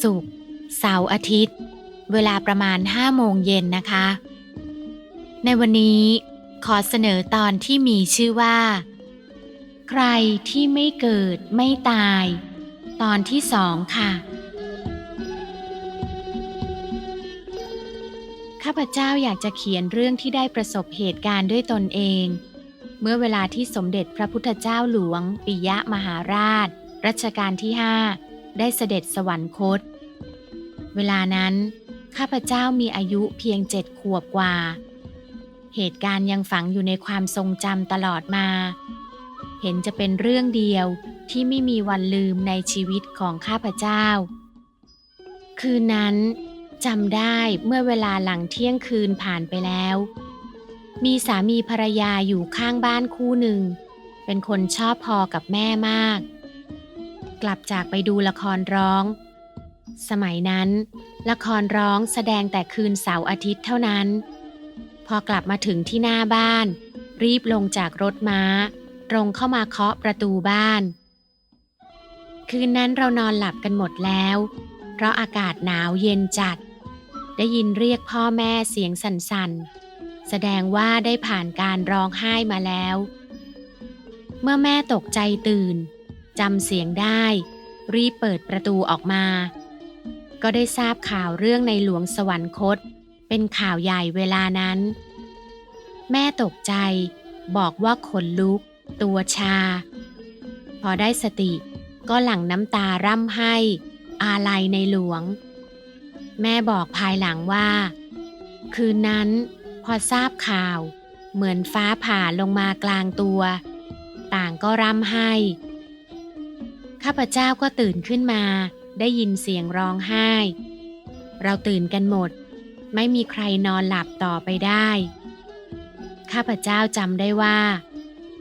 ศุกร์เสาร์อาทิตย์ เวลาประมาณ5โมงเย็นนะคะ ในวันนี้ขอเสนอตอนที่มีชื่อว่า ใครที่ไม่เกิดไม่ตาย ตอนที่สองค่ะ ข้าพเจ้าอยากจะเขียนเรื่องที่ได้ประสบเหตุการณ์ด้วยตนเอง เมื่อเวลาที่สมเด็จพระพุทธเจ้าหลวง ปิยะมหาราช รัชกาลที่ห้า ได้เสด็จสวรรคต เวลานั้น ข้าพเจ้ามีอายุเพียงเจ็ดขวบกว่า เหตุการณ์ยังฝังอยู่ในความทรงจำตลอดมา เห็นจะเป็นเรื่องเดียวที่ไม่มีวันลืมในชีวิตของข้าพเจ้า คืนนั้นจำได้เมื่อเวลาหลังเที่ยงคืนผ่านไปแล้ว มีสามีภรรยาอยู่ข้างบ้านคู่หนึ่ง เป็นคนชอบพอกับแม่มาก กลับจากไปดูละครร้อง สมัยนั้น ละครร้องแสดงแต่คืนเสาร์อาทิตย์เท่านั้น พอกลับมาถึงที่หน้าบ้าน รีบลงจากรถม้า ตรงเข้ามาเคาะประตูบ้าน คืนนั้นเรานอนหลับกันหมดแล้ว เพราะอากาศหนาวเย็นจัด ได้ยินเรียกพ่อแม่เสียงสั่นๆ แสดงว่าได้ผ่านการร้องไห้มาแล้ว เมื่อแม่ตกใจตื่น จำเสียงได้ รีบเปิดประตูออกมา ก็ได้ทราบข่าวเรื่องในหลวงสวรรคต เป็นข่าวใหญ่เวลานั้น แม่ตกใจ บอกว่าขนลุก ตัวชา พอได้สติก็หลั่งน้ำตาร่ำไห้ อาลัยในหลวง แม่บอกภายหลังว่า คืนนั้นพอทราบข่าว เหมือนฟ้าผ่าลงมากลางตัว ต่างก็ร่ำไห้ ข้าพเจ้าก็ตื่นขึ้นมา ได้ยินเสียงร้องไห้ เราตื่นกันหมด ไม่มีใครนอนหลับต่อไปได้ ข้าพเจ้าจำได้ว่า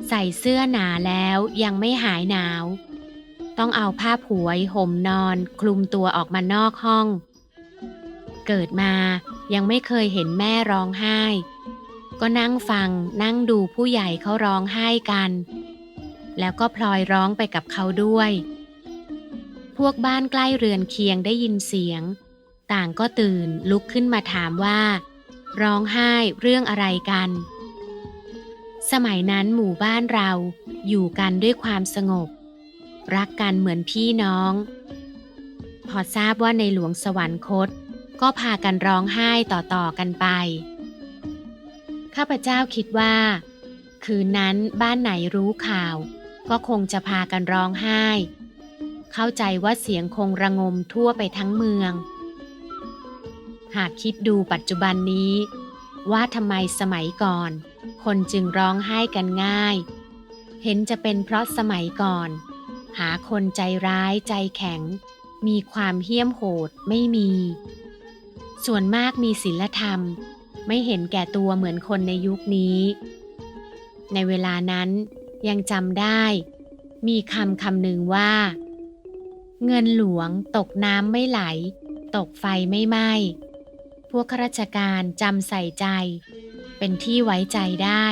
ใส่เสื้อหนาแล้วยังไม่หายหนาว ต้องเอาผ้าผวยห่มนอนคลุมตัวออกมานอกห้อง เกิดมายังไม่เคยเห็นแม่ร้องไห้ ก็นั่งฟังนั่งดูผู้ใหญ่เขาร้องไห้กัน แล้วก็พลอยร้องไปกับเขาด้วย พวกบ้านใกล้เรือนเคียงได้ยินเสียง ต่างก็ตื่นลุกขึ้นมาถามว่า ร้องไห้เรื่องอะไรกัน สมัยนั้นหมู่บ้านเราอยู่กันด้วยความสงบ รักกันเหมือนพี่น้อง พอทราบว่าในหลวงสวรรคต ก็พากันร้องไห้ต่อๆกันไป ข้าพเจ้าคิดว่า คืนนั้นบ้านไหนรู้ข่าว ก็คงจะพากันร้องไห้ เข้าใจว่าเสียงคงระงมทั่วไปทั้งเมือง หากคิดดูปัจจุบันนี้ ว่าทำไมสมัยก่อน คนจึงร้องไห้กันง่าย เห็นจะเป็นเพราะสมัยก่อน หาคนใจร้ายใจแข็ง มีความเหี้ยมโหดไม่มี ส่วนมากมีศีลธรรม ไม่เห็นแก่ตัวเหมือนคนในยุคนี้ ในเวลานั้น ยังจำได้ มีคำคำหนึ่งว่า เงินหลวงตกน้ำไม่ไหล ตกไฟไม่ไหม้ พวกข้าราชการจำใส่ใจ เป็นที่ไว้ใจได้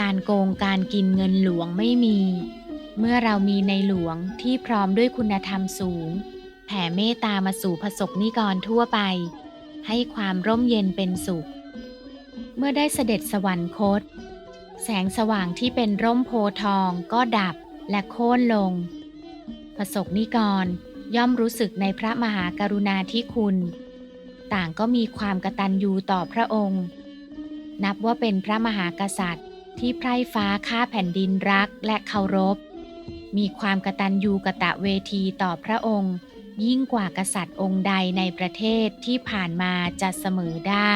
การโกงการกินเงินหลวงไม่มี เมื่อเรามีในหลวงที่พร้อมด้วยคุณธรรมสูง แผ่เมตตามาสู่ผสกนิกรทั่วไป ให้ความร่มเย็นเป็นสุข เมื่อได้เสด็จสวรรคต แสงสว่างที่เป็นร่มโพทองก็ดับและโค่นลงผสกนิกรย่อมรู้สึกในพระมหากรุณาธิคุณ ต่างก็มีความกตัญญูต่อพระองค์ นับว่าเป็นพระมหากษัตริย์ที่ไพร่ฟ้าข้าแผ่นดินรักและเคารพ มีความกตัญญูกะตะเวทีต่อพระองค์ ยิ่งกว่ากษัตริย์องค์ใดในประเทศที่ผ่านมาจะเสมอได้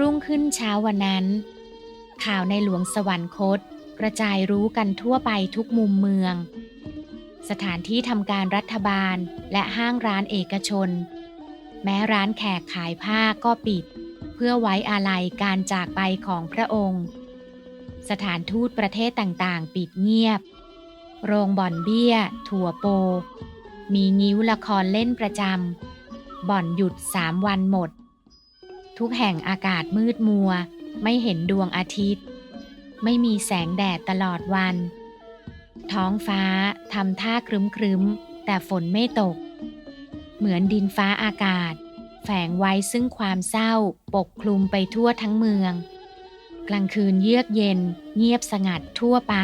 รุ่งขึ้นเช้าวันนั้น ข่าวในหลวงสวรรคต กระจายรู้กันทั่วไปทุกมุมเมือง สถานที่ทำการรัฐบาลและห้างร้านเอกชน แม้ร้านแขกขายผ้าก็ปิด เพื่อไว้อาลัยการจากไปของพระองค์ สถานทูตประเทศต่างๆ ปิดเงียบ โรงบ่อนเบี้ย ถั่วโป มีงิ้วละครเล่นประจำบ่อนหยุดสามวันหมด ทุกแห่งอากาศมืดมัว ไม่เห็นดวงอาทิตย์ ไม่มีแสงแดดตลอดวัน ท้องฟ้าทำท่าครึ้มครึ้มแต่ฝนไม่ตก เหมือนดินฟ้าอากาศ แฝงไว้ซึ่งความเศร้าปกคลุมไปทั่วทั้งเมือง กลางคืนเยือกเย็น เงียบสงัดทั่วไป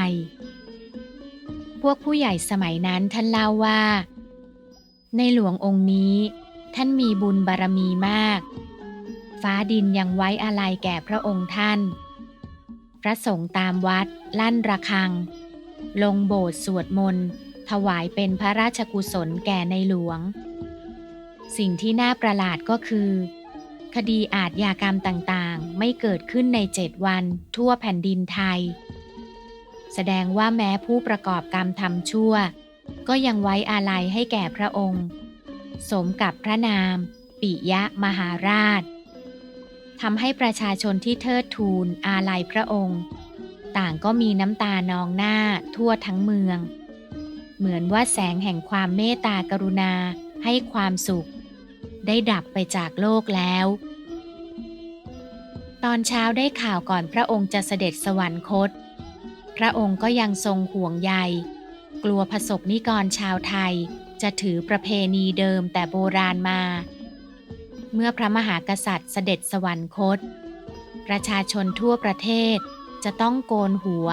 พวกผู้ใหญ่สมัยนั้นท่านเล่าว่า ในหลวงองค์นี้ท่านมีบุญบารมีมาก ฟ้าดินยังไว้อาลัยแก่พระองค์ท่าน พระสงฆ์ตามวัด ลั่นระฆัง ลงโบสถ์สวดมนต์ถวายเป็นพระราชกุศลแก่ในหลวง สิ่งที่น่าประหลาดก็คือ คดีอาทยากรรมต่างๆ ไม่เกิดขึ้นในเจ็ดวันทั่วแผ่นดินไทย แสดงว่าแม้ผู้ประกอบกรรมทำชั่ว ก็ยังไว้อาลัยให้แก่พระองค์ สมกับพระนาม ปิยะมหาราช ทำให้ประชาชนที่เทิดทูนอาลัยพระองค์ ต่างก็มีน้ำตานองหน้าทั่วทั้งเมือง เหมือนว่าแสงแห่งความเมตตากรุณาให้ความสุข ได้ดับไปจากโลกแล้ว ตอนเช้าได้ข่าวก่อนพระองค์จะเสด็จสวรรคต พระองค์ก็ยังทรงห่วงใย กลัวผสกนิกรชาวไทย จะถือประเพณีเดิมแต่โบราณมา เมื่อพระมหากษัตริย์เสด็จสวรรคต ประชาชนทั่วประเทศจะต้องโกนหัว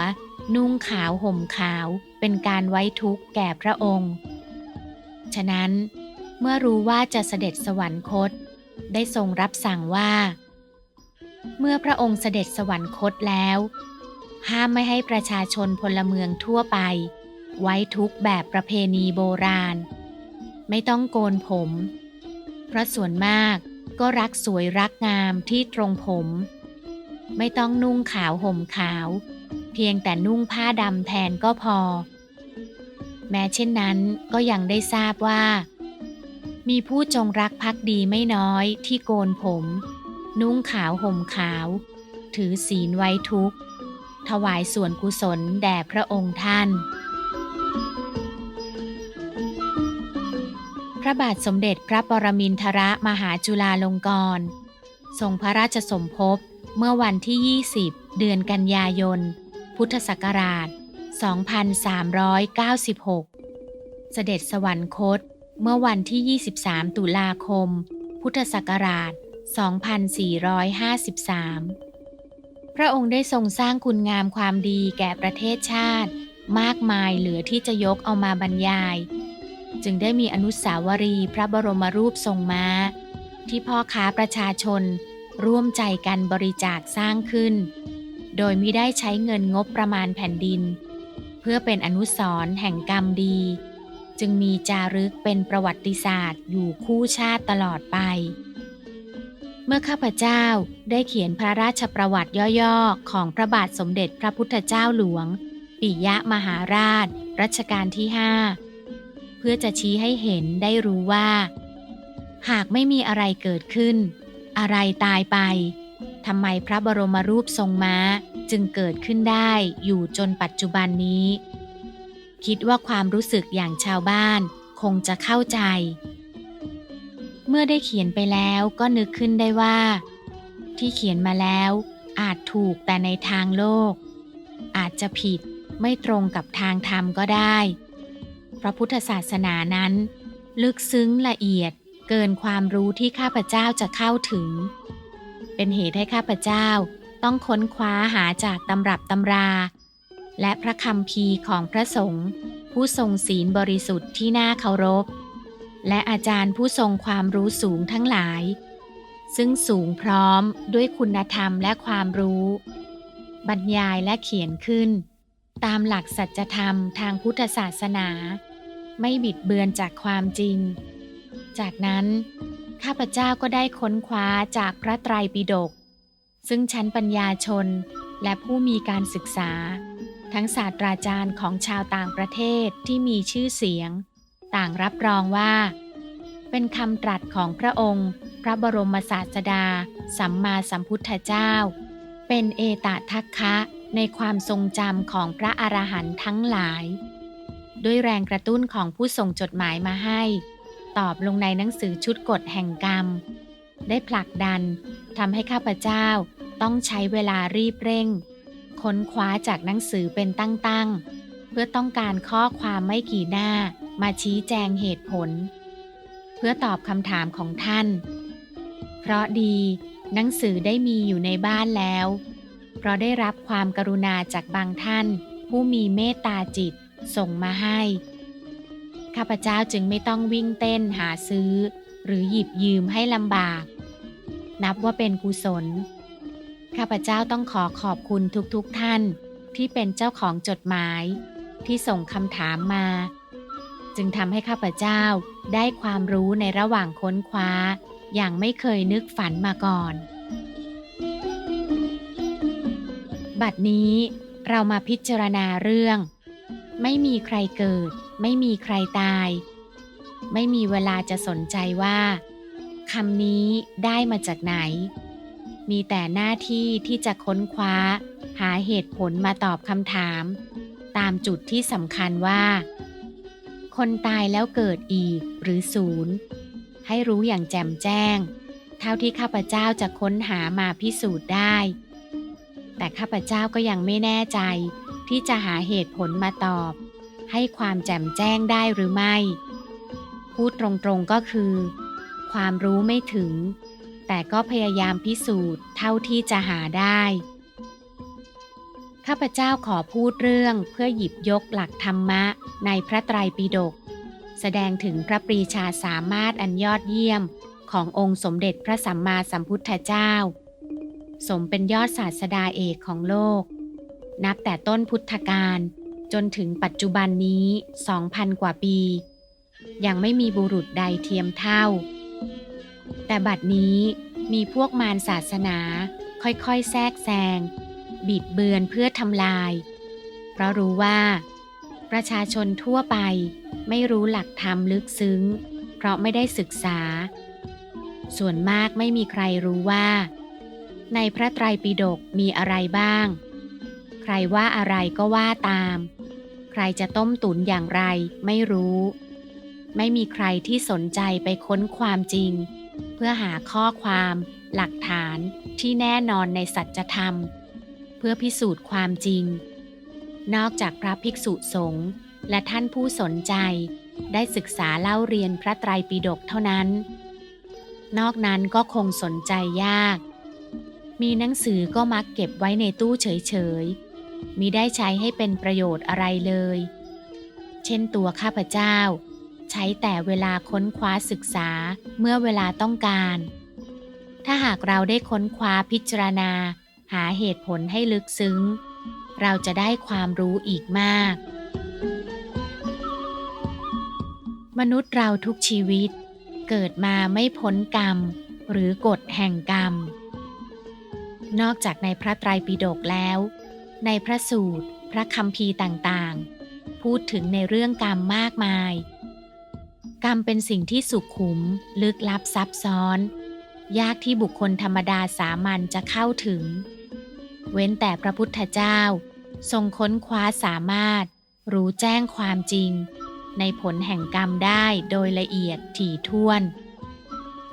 นุ่งขาวห่มขาวเป็นการไว้ทุกข์แก่พระองค์ ฉะนั้น เมื่อรู้ว่าจะเสด็จสวรรคต ได้ทรงรับสั่งว่า เมื่อพระองค์เสด็จสวรรคตแล้ว ห้ามไม่ให้ประชาชนพลเมืองทั่วไป ไว้ทุกข์แบบประเพณีโบราณ ไม่ต้องโกนผม เพราะส่วนมากก็รักสวยรักงามที่ตรงผม ไม่ต้องนุ่งขาวห่มขาว เพียงแต่นุ่งผ้าดำแทนก็พอ แม้เช่นนั้นก็ยังได้ทราบว่า มีผู้จงรักภักดีไม่น้อยที่โกนผม นุ่งขาวห่มขาว ถือศีลไว้ทุกถวายส่วนกุศลแด่พระองค์ท่าน พระบาทสมเด็จพระปรมินทรมหาจุฬาลงกรณ์ทรงพระราชสมภพเมื่อวันที่ 20 เดือนกันยายน พุทธศักราช 2396 เสด็จสวรรคต เมื่อวันที่ 23 ตุลาคม พุทธศักราช 2453 พระองค์ได้ทรงสร้างคุณงามความดีแก่ประเทศชาติ มากมายเหลือที่จะยกเอามาบรรยาย จึงได้มีอนุสาวรีย์พระบรมรูปทรงม้า ที่พ่อค้าประชาชน ร่วมใจกันบริจาคสร้างขึ้น โดยมิได้ใช้เงินงบประมาณแผ่นดิน เพื่อเป็นอนุสรณ์แห่งกรรมดี จึงมีจารึกเป็นประวัติศาสตร์อยู่คู่ชาติตลอดไป เมื่อข้าพเจ้าได้เขียนพระราชประวัติย่อๆ ของพระบาทสมเด็จพระพุทธเจ้าหลวง ปิยะมหาราช รัชกาลที่ห้าเพื่อจะชี้ให้เห็นได้รู้ว่า หากไม่มีอะไรเกิดขึ้น อะไรตายไปทำไมพระบรมรูปทรงม้าจึงเกิดขึ้นได้อยู่จนปัจจุบันนี้ คิดว่าความรู้สึกอย่างชาวบ้านคงจะเข้าใจ เมื่อได้เขียนไปแล้วก็นึกขึ้นได้ว่า ที่เขียนมาแล้วอาจถูกแต่ในทางโลก อาจจะผิดไม่ตรงกับทางธรรมก็ได้ พระพุทธศาสนานั้น ลึกซึ้งละเอียดเกินความรู้ที่ข้าพเจ้าจะเข้าถึง เป็นเหตุให้ข้าพเจ้าต้องค้นคว้าหาจากตำรับตำรา และพระคำพีของพระสงฆ์ผู้ทรงศีลบริสุทธิ์ที่น่าเคารพ และอาจารย์ผู้ทรงความรู้สูงทั้งหลาย ซึ่งสูงพร้อมด้วยคุณธรรมและความรู้ บรรยายและเขียนขึ้น ตามหลักสัจธรรมทางพุทธศาสนา ไม่บิดเบือนจากความจริง จากนั้นข้าพเจ้าก็ได้ค้นคว้าจากพระไตรปิฎกซึ่งชั้นปัญญาชนและผู้มีการศึกษา ทั้งศาสตราจารย์ของชาวต่างประเทศที่มีชื่อเสียง ต่างรับรองว่า เป็นคำตรัสของพระองค์ พระบรมศาสดา สัมมาสัมพุทธเจ้า เป็นเอตทัคคะในความทรงจำของพระอรหันต์ทั้งหลาย ด้วยแรงกระตุ้นของผู้ส่งจดหมายมาให้ ตอบลงในหนังสือชุดกฎแห่งกรรม ได้ผลักดันทำให้ข้าพเจ้าต้องใช้เวลารีบเร่ง ค้นคว้าจากหนังสือเป็นตั้งๆ เพื่อต้องการข้อความไม่กี่หน้ามาชี้แจงเหตุผล เพื่อตอบคำถามของท่าน เพราะดีหนังสือได้มีอยู่ในบ้านแล้ว เพราะได้รับความกรุณาจากบางท่านผู้มีเมตตาจิต ส่งมาให้ ข้าพเจ้าจึงไม่ต้องวิ่งเต้นหาซื้อ หรือหยิบยืมให้ลำบาก นับว่าเป็นกุศล ข้าพเจ้าต้องขอขอบคุณทุกๆทท่านที่เป็นเจ้าของจดหมาย ที่ส่งคำถามมา จึงทำให้ข้าพเจ้าได้ความรู้ในระหว่างค้นคว้า อย่างไม่เคยนึกฝันมาก่อน บัดนี้เรามาพิจารณาเรื่อง ไม่มีใครเกิด ไม่มีใครตาย ไม่มีเวลาจะสนใจว่าคำนี้ได้มาจากไหน มีแต่หน้าที่ที่จะค้นคว้า หาเหตุผลมาตอบคำถาม ตามจุดที่สำคัญว่า คนตายแล้วเกิดอีกหรือศูนย์ให้รู้อย่างแจ่มแจ้ง เท่าที่ข้าพเจ้าจะค้นหามาพิสูจน์ได้ แต่ข้าพเจ้าก็ยังไม่แน่ใจ ที่จะหาเหตุผลมาตอบ ให้ความแจ่มแจ้งได้หรือไม่ พูดตรงๆก็คือ ความรู้ไม่ถึง แต่ก็พยายามพิสูจน์เท่าที่จะหาได้ ข้าพเจ้าขอพูดเรื่องเพื่อหยิบยกหลักธรรมะในพระไตรปิฎกแสดงถึงพระปรีชาสามารถอันยอดเยี่ยมขององค์สมเด็จพระสัมมาสัมพุทธเจ้า สมเป็นยอดศาสดาเอกของโลก นับแต่ต้นพุทธกาลจนถึงปัจจุบันนี้ 2,000 กว่าปี ยังไม่มีบุรุษใดเทียมเท่า แต่บัดนี้มีพวกมารศาสนาค่อยๆ แทรกแซงบิดเบือนเพื่อทำลาย เพราะรู้ว่า ประชาชนทั่วไปไม่รู้หลักธรรมลึกซึ้ง เพราะไม่ได้ศึกษา ส่วนมากไม่มีใครรู้ว่า ในพระไตรปิฎกมีอะไรบ้าง ใครว่าอะไรก็ว่าตาม ใครจะต้มตุ๋นอย่างไรไม่รู้ ไม่มีใครที่สนใจไปค้นความจริง เพื่อหาข้อความ หลักฐานที่แน่นอนในสัจธรรม เพื่อพิสูจน์ความจริง นอกจากพระภิกษุสงฆ์และท่านผู้สนใจได้ศึกษาเล่าเรียนพระไตรปิฎกเท่านั้น นอกนั้นก็คงสนใจยาก มีหนังสือก็มักเก็บไว้ในตู้เฉยๆ มิได้ใช้ให้เป็นประโยชน์อะไรเลย เช่นตัวข้าพเจ้า ใช้แต่เวลาค้นคว้าศึกษาเมื่อเวลาต้องการ ถ้าหากเราได้ค้นคว้าพิจารณา หาเหตุผลให้ลึกซึ้ง เราจะได้ความรู้อีกมาก มนุษย์เราทุกชีวิต เกิดมาไม่พ้นกรรม หรือกฎแห่งกรรม นอกจากในพระไตรปิฎกแล้ว ในพระสูตร พระคำพีต่างๆ พูดถึงในเรื่องกรรมมากมาย กรรมเป็นสิ่งที่สุขุม ลึกลับซับซ้อน ยากที่บุคคลธรรมดาสามัญจะเข้าถึง เว้นแต่พระพุทธเจ้า ทรงค้นคว้าสามารถ รู้แจ้งความจริง ในผลแห่งกรรมได้โดยละเอียดถี่ถ้วน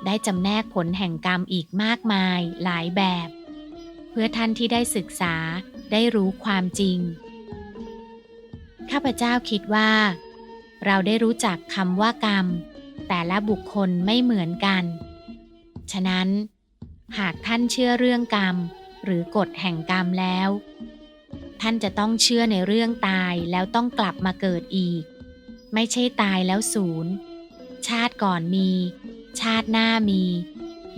ได้จำแนกผลแห่งกรรมอีกมากมายหลายแบบ เพื่อท่านที่ได้ศึกษาได้รู้ความจริง ข้าพเจ้าคิดว่า เราได้รู้จักคำว่ากรรม แต่ละบุคคลไม่เหมือนกัน ฉะนั้น หากท่านเชื่อเรื่องกรรม หรือกฎแห่งกรรมแล้ว ท่านจะต้องเชื่อในเรื่องตายแล้วต้องกลับมาเกิดอีก ไม่ใช่ตายแล้วศูนย์ ชาติก่อนมี ชาติหน้ามี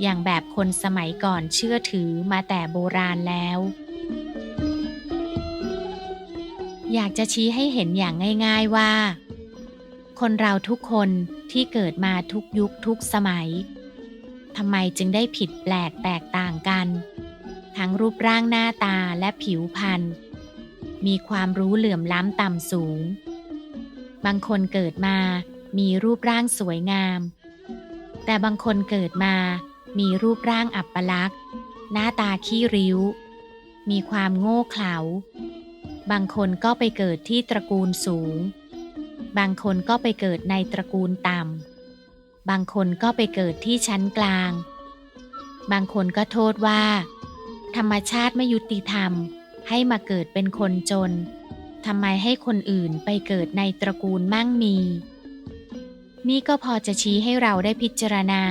อย่างแบบคนสมัยก่อนเชื่อถือมาแต่โบราณแล้ว อยากจะชี้ให้เห็นอย่างง่ายๆว่า คนเราทุกคนที่เกิดมาทุกยุคทุกสมัยทำไมจึงได้ผิดแปลกแตกต่างกัน ทั้งรูปร่างหน้าตาและผิวพรรณมีความรู้เหลื่อมล้ำต่ำสูง บางคนเกิดมามีรูปร่างสวยงาม แต่บางคนเกิดมา มีรูปร่างอับปลักษณ์ หน้าตาขี้ริ้ว มีความโง่เขลา บางคนก็ไปเกิดที่ตระกูลสูง บางคนก็ไปเกิดในตระกูลต่ำ บางคนก็ไปเกิดที่ชั้นกลาง บางคนก็โทษว่า ธรรมชาติไม่ยุติธรรมให้มาเกิดเป็นคนจนทำไมให้คนอื่นไปเกิดในตระกูลมั่งมี นี่ก็พอจะชี้ให้เราได้พิจารณา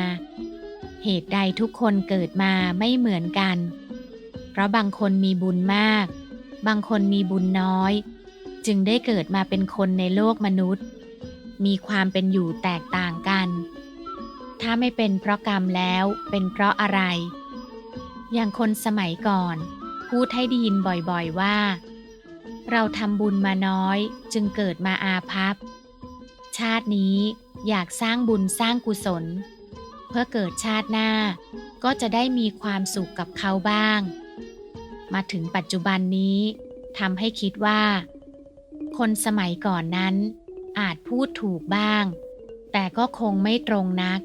เหตุใดทุกคนเกิดมาไม่เหมือนกัน เพราะบางคนมีบุญมาก บางคนมีบุญน้อย จึงได้เกิดมาเป็นคนในโลกมนุษย์ มีความเป็นอยู่แตกต่างกัน ถ้าไม่เป็นเพราะกรรมแล้วเป็นเพราะอะไร อย่างคนสมัยก่อน พูดให้ได้ยินบ่อยๆว่า เราทำบุญมาน้อยจึงเกิดมาอาภัพ ชาตินี้อยากสร้างบุญสร้างกุศล เพื่อเกิดชาติหน้า ก็จะได้มีความสุขกับเขาบ้าง มาถึงปัจจุบันนี้ทำให้คิดว่า คนสมัยก่อนนั้น อาจพูดถูกบ้าง แต่ก็คงไม่ตรงนัก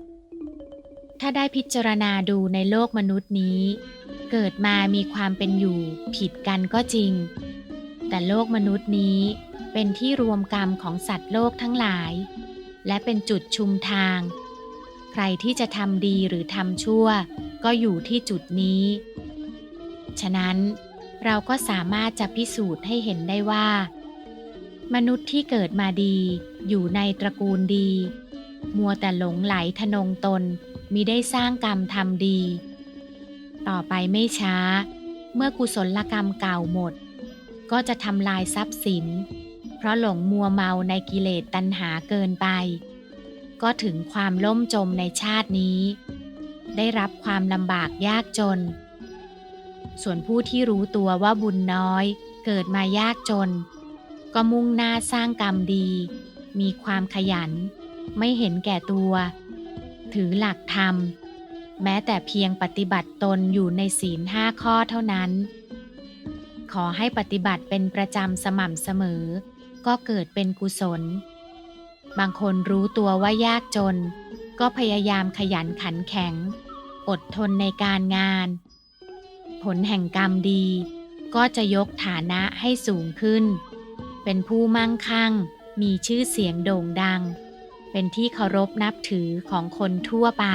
ถ้าได้พิจารณาดูในโลกมนุษย์นี้ เกิดมามีความเป็นอยู่ผิดกันก็จริง แต่โลกมนุษย์นี้เป็นที่รวมกรรมของสัตว์โลกทั้งหลาย และเป็นจุดชุมทาง ใครที่จะทำดีหรือทำชั่ว ก็อยู่ที่จุดนี้ ฉะนั้นเราก็สามารถจะพิสูจน์ให้เห็นได้ว่า มนุษย์ที่เกิดมาดี อยู่ในตระกูลดี มัวแต่หลงไหลทะนงตนมิได้สร้างกรรมทำดี ต่อไปไม่ช้า เมื่อกุศลกรรมเก่าหมด ก็จะทำลายทรัพย์สิน เพราะหลงมัวเมาในกิเลสตัณหาเกินไป ก็ถึงความล่มจมในชาตินี้ ได้รับความลำบากยากจน ส่วนผู้ที่รู้ตัวว่าบุญน้อย เกิดมายากจน ก็มุ่งหน้าสร้างกรรมดี มีความขยัน ไม่เห็นแก่ตัว ถือหลักธรรม แม้แต่เพียงปฏิบัติตนอยู่ในศีลห้าข้อเท่านั้น ขอให้ปฏิบัติเป็นประจำสม่ำเสมอ ก็เกิดเป็นกุศล บางคนรู้ตัวว่ายากจน ก็พยายามขยันขันแข็ง อดทนในการงาน ผลแห่งกรรมดี ก็จะยกฐานะให้สูงขึ้น เป็นผู้มั่งคั่ง มีชื่อเสียงโด่งดัง เป็นที่เคารพนับถือของคนทั่วไป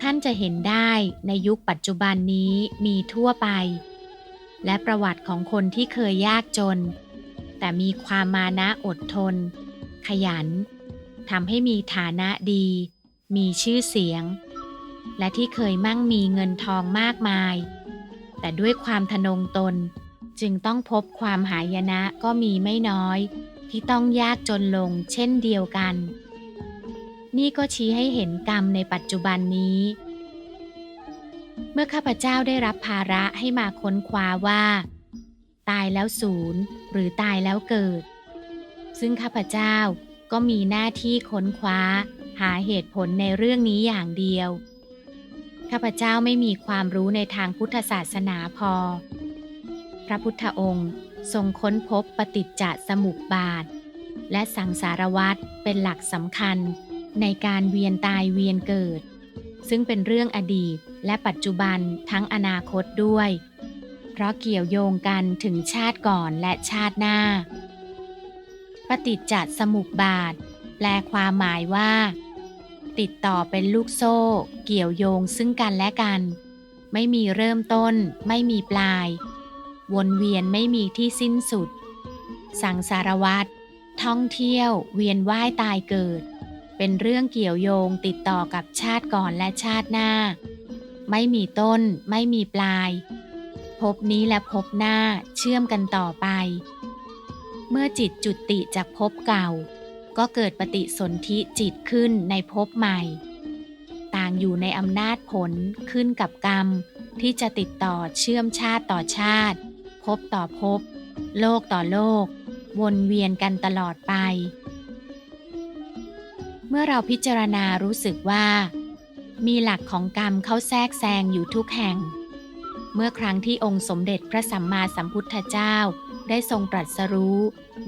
ท่านจะเห็นได้ในยุคปัจจุบันนี้มีทั่วไป และประวัติของคนที่เคยยากจน แต่มีความมานะอดทน ขยันทำให้มีฐานะดี มีชื่อเสียง และที่เคยมั่งมีเงินทองมากมาย แต่ด้วยความทนงตนจึงต้องพบความหายนะก็มีไม่น้อย ที่ต้องยากจนลงเช่นเดียวกัน นี่ก็ชี้ให้เห็นกรรมในปัจจุบันนี้ เมื่อข้าพเจ้าได้รับภาระให้มาค้นคว้าว่า ตายแล้วศูนย์หรือตายแล้วเกิด ซึ่งข้าพเจ้าก็มีหน้าที่ค้นคว้า หาเหตุผลในเรื่องนี้อย่างเดียว ข้าพเจ้าไม่มีความรู้ในทางพุทธศาสนาพอ พระพุทธองค์ทรงค้นพบปฏิจจสมุปบาท และสังสารวัฏเป็นหลักสำคัญในการเวียนตายเวียนเกิด ซึ่งเป็นเรื่องอดีตและปัจจุบันทั้งอนาคตด้วย เพราะเกี่ยวโยงกันถึงชาติก่อนและชาติหน้า ปฏิจจสมุปบาท แปลความหมายว่า ติดต่อเป็นลูกโซ่ เกี่ยวโยงซึ่งกันและกัน ไม่มีเริ่มต้น ไม่มีปลาย วนเวียนไม่มีที่สิ้นสุด สังสารวัตรท่องเที่ยว เวียนว่ายตายเกิด เป็นเรื่องเกี่ยวโยงติดต่อกับชาติก่อนและชาติหน้า ไม่มีต้น ไม่มีปลาย พบนี้และพบหน้าเชื่อมกันต่อไป เมื่อจิตจุติจากภพเก่า ก็เกิดปฏิสนธิจิตขึ้นในภพใหม่ ต่างอยู่ในอำนาจผลขึ้นกับกรรม ที่จะติดต่อเชื่อมชาติต่อชาติภพต่อภพโลกต่อโลก วนเวียนกันตลอดไป เมื่อเราพิจารณารู้สึกว่า มีหลักของกรรมเข้าแทรกแซงอยู่ทุกแห่ง เมื่อครั้งที่องค์สมเด็จพระสัมมาสัมพุทธเจ้า ได้ทรงตรัสรู้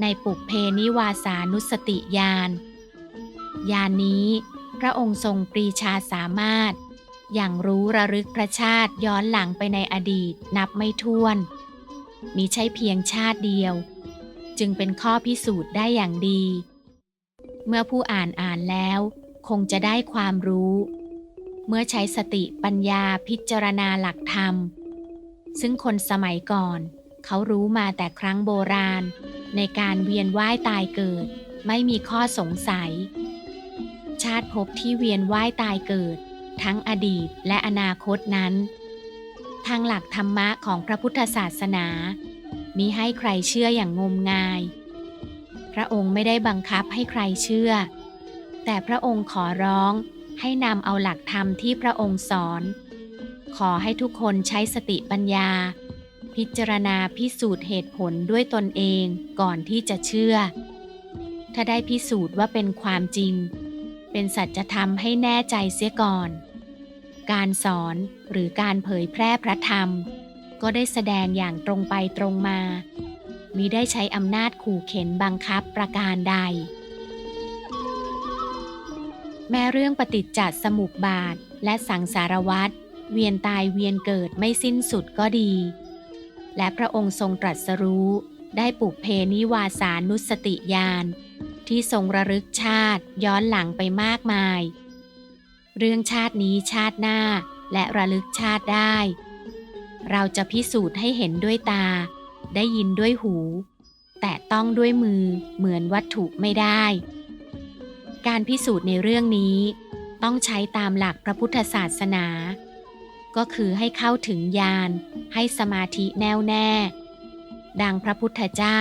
ในปุกเพนิวาสานุสติญาณญาณนนี้พระองค์ทรงปรีชาสามารถ อย่างรู้ระลึกพระชาติย้อนหลังไปในอดีตนับไม่ถ้วน มีใช่เพียงชาติเดียว จึงเป็นข้อพิสูจน์ได้อย่างดี เมื่อผู้อ่านอ่านแล้ว คงจะได้ความรู้ เมื่อใช้สติปัญญาพิจารณาหลักธรรม ซึ่งคนสมัยก่อน เขารู้มาแต่ครั้งโบราณ ในการเวียนว่ายตายเกิด ไม่มีข้อสงสัย ชาติภพที่เวียนว่ายตายเกิด ทั้งอดีตและอนาคตนั้น ทางหลักธรรมะของพระพุทธศาสนา มีให้ใครเชื่ออย่างงมงาย พระองค์ไม่ได้บังคับให้ใครเชื่อ แต่พระองค์ขอร้องให้นำเอาหลักธรรมที่พระองค์สอน ขอให้ทุกคนใช้สติปัญญา พิจารณาพิสูจน์เหตุผลด้วยตนเองก่อนที่จะเชื่อ ถ้าได้พิสูจน์ว่าเป็นความจริง เป็นสัจธรรมให้แน่ใจเสียก่อน การสอนหรือการเผยแพร่พระธรรม ก็ได้แสดงอย่างตรงไปตรงมามิได้ใช้อำนาจขู่เข็นบังคับประการใด แม้เรื่องปฏิจจสมุปบาทและสังสารวัฏเวียนตายเวียนเกิดไม่สิ้นสุดก็ดี และพระองค์ทรงตรัสรู้ ได้ปุกเพนิวาสานุสติญาณที่ทรงระลึกชาติย้อนหลังไปมากมาย เรื่องชาตินี้ชาติหน้าและระลึกชาติได้ เราจะพิสูจน์ให้เห็นด้วยตา ได้ยินด้วยหู แต่ต้องด้วยมือเหมือนวัตถุไม่ได้ การพิสูจน์ในเรื่องนี้ ต้องใช้ตามหลักพระพุทธศาสนา ก็คือให้เข้าถึงญาณให้สมาธิแน่วแน่ ดังพระพุทธเจ้า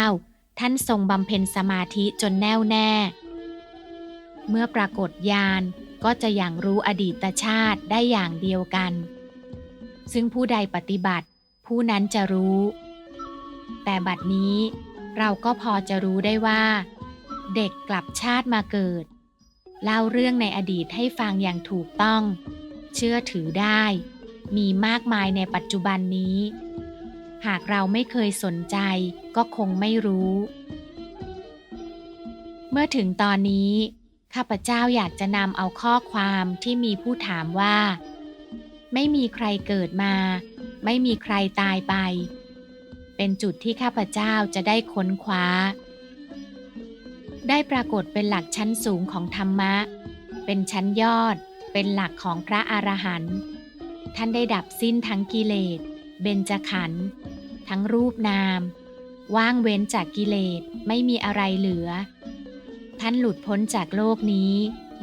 ท่านทรงบำเพ็ญสมาธิจนแน่วแน่ เมื่อปรากฏญาณก็จะอย่างรู้อดีตชาติได้อย่างเดียวกัน ซึ่งผู้ใดปฏิบัติ ผู้นั้นจะรู้ แต่บัดนี้เราก็พอจะรู้ได้ว่า เด็กกลับชาติมาเกิด เล่าเรื่องในอดีตให้ฟังอย่างถูกต้อง เชื่อถือได้ มีมากมายในปัจจุบันนี้ หากเราไม่เคยสนใจก็คงไม่รู้ เมื่อถึงตอนนี้ ข้าพเจ้าอยากจะนำเอาข้อความที่มีผู้ถามว่า ไม่มีใครเกิดมา ไม่มีใครตายไป เป็นจุดที่ข้าพเจ้าจะได้ค้นคว้า ได้ปรากฏเป็นหลักชั้นสูงของธรรมะ เป็นชั้นยอดเป็นหลักของพระอรหันต์ ท่านได้ดับสิ้นทั้งกิเลส เบญจขันธ์ทั้งรูปนาม ว่างเว้นจากกิเลสไม่มีอะไรเหลือ ท่านหลุดพ้นจากโลกนี้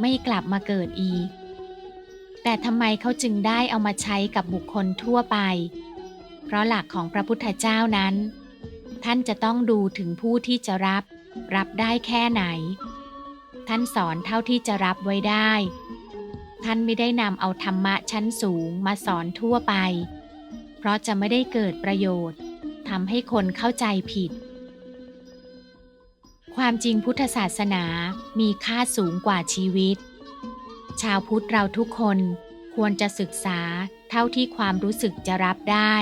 ไม่กลับมาเกิดอีก แต่ทำไมเขาจึงได้เอามาใช้กับบุคคลทั่วไป เพราะหลักของพระพุทธเจ้านั้น ท่านจะต้องดูถึงผู้ที่จะรับ รับได้แค่ไหน ท่านสอนเท่าที่จะรับไว้ได้ ท่านไม่ได้นำเอาธรรมะชั้นสูงมาสอนทั่วไป เพราะจะไม่ได้เกิดประโยชน์ทำให้คนเข้าใจผิด ความจริงพุทธศาสนามีค่าสูงกว่าชีวิต ชาวพุทธเราทุกคนควรจะศึกษาเท่าที่ความรู้สึกจะรับได้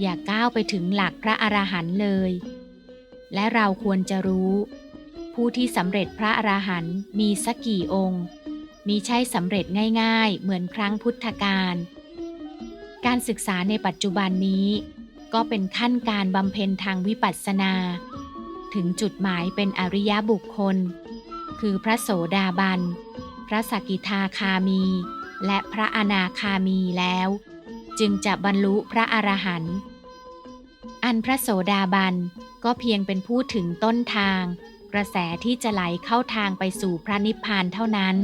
อย่าก้าวไปถึงหลักพระอรหันต์เลย และเราควรจะรู้ ผู้ที่สำเร็จพระอรหันต์มีสักกี่องค์ มีใช่สำเร็จง่ายๆ เหมือนครั้งพุทธกาลการศึกษาในปัจจุบันนี้ ก็เป็นขั้นการบำเพ็ญทางวิปัสสนา ถึงจุดหมายเป็นอริยบุคคล คือพระโสดาบัน พระสกิทาคามี และพระอนาคามีแล้ว จึงจะบรรลุพระอรหันต์อันพระโสดาบันก็เพียงเป็นผู้ถึงต้นทาง กระแสที่จะไหลเข้าทางไปสู่พระนิพพานเท่านั้น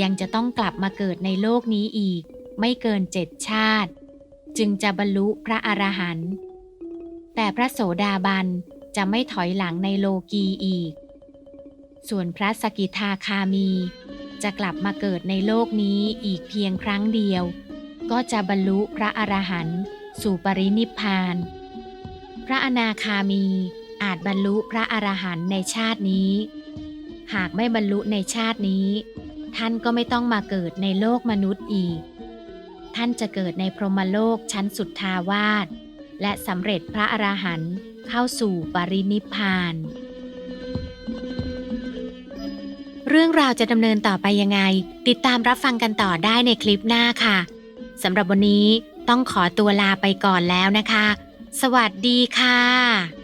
ยังจะต้องกลับมาเกิดในโลกนี้อีก ไม่เกินเจ็ดชาติ จึงจะบรรลุพระอรหันต์แต่พระโสดาบันจะไม่ถอยหลังในโลกีอีก ส่วนพระสกิทาคามี จะกลับมาเกิดในโลกนี้อีกเพียงครั้งเดียว ก็จะบรรลุพระอรหันต์สู่ปรินิพพาน พระอนาคามีอาจบรรลุพระอรหันต์ในชาตินี้ หากไม่บรรลุในชาตินี้ ท่านก็ไม่ต้องมาเกิดในโลกมนุษย์อีก ท่านจะเกิดในพรหมโลกชั้นสุดทาวาสและสำเร็จพระอราหันต์เข้าสู่ปรินิพพาน เรื่องราวจะดำเนินต่อไปยังไง ติดตามรับฟังกันต่อได้ในคลิปหน้าค่ะสำหรับวันนี้ต้องขอตัวลาไปก่อนแล้วนะคะ สวัสดีค่ะ